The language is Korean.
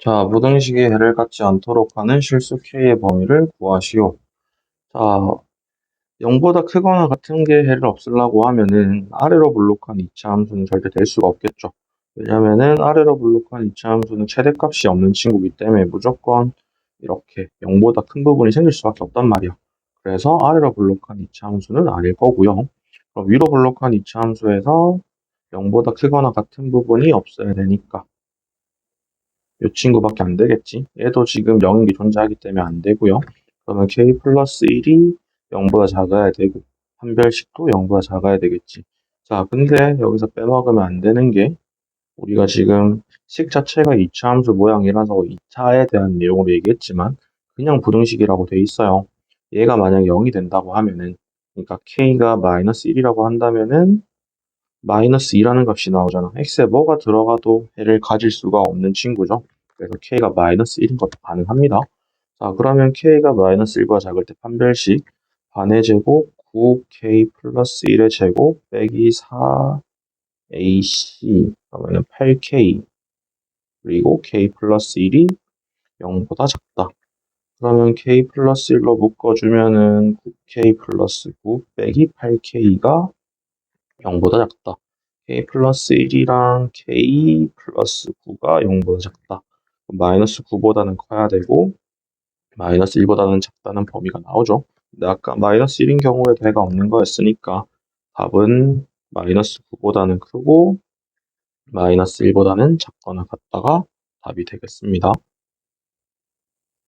자, 무등식이 해를 갖지 않도록 하는 실수 K의 범위를 구하시오. 자, 0보다 크거나 같은 게 해를 없애려고 하면은 아래로 블록한 이차 함수는 절대 될 수가 없겠죠. 왜냐면은 아래로 블록한 이차 함수는 최대값이 없는 친구이기 때문에 무조건 이렇게 0보다 큰 부분이 생길 수밖에 없단 말이야. 그래서 아래로 블록한 이차 함수는 아닐 거고요. 그럼 위로 블록한 이차 함수에서 0보다 크거나 같은 부분이 없어야 되니까 이 친구밖에 안 되겠지. 얘도 지금 0이 존재하기 때문에 안 되고요. 그러면 k 플러스 1이 0보다 작아야 되고 판별식도 0보다 작아야 되겠지. 자, 근데 여기서 빼먹으면 안 되는 게 우리가 지금 식 자체가 2차 함수 모양이라서 2차에 대한 내용으로 얘기했지만 그냥 부등식이라고 돼 있어요. 얘가 만약 0이 된다고 하면은 그러니까 k가 마이너스 1이라고 한다면은 마이너스 2라는 값이 나오잖아. x에 뭐가 들어가도 해를 가질 수가 없는 친구죠. 그래서 k가 마이너스 1인 것도 가능합니다. 자, 그러면 k가 마이너스 1보다 작을 때 판별식 반의 제곱 9k 플러스 1의 제곱 빼기 4ac 그러면 8k 그리고 k 플러스 1이 0보다 작다. 그러면 k 플러스 1로 묶어주면은 9k 플러스 9 빼기 8k가 0보다 작다. k 플러스 1이랑 k 플러스 9가 0보다 작다. 마이너스 9보다는 커야 되고 마이너스 1보다는 작다는 범위가 나오죠. 근데 아까 마이너스 1인 경우에도 해가 없는 거였으니까 답은 마이너스 9보다는 크고 마이너스 1보다는 작거나 같다가 답이 되겠습니다.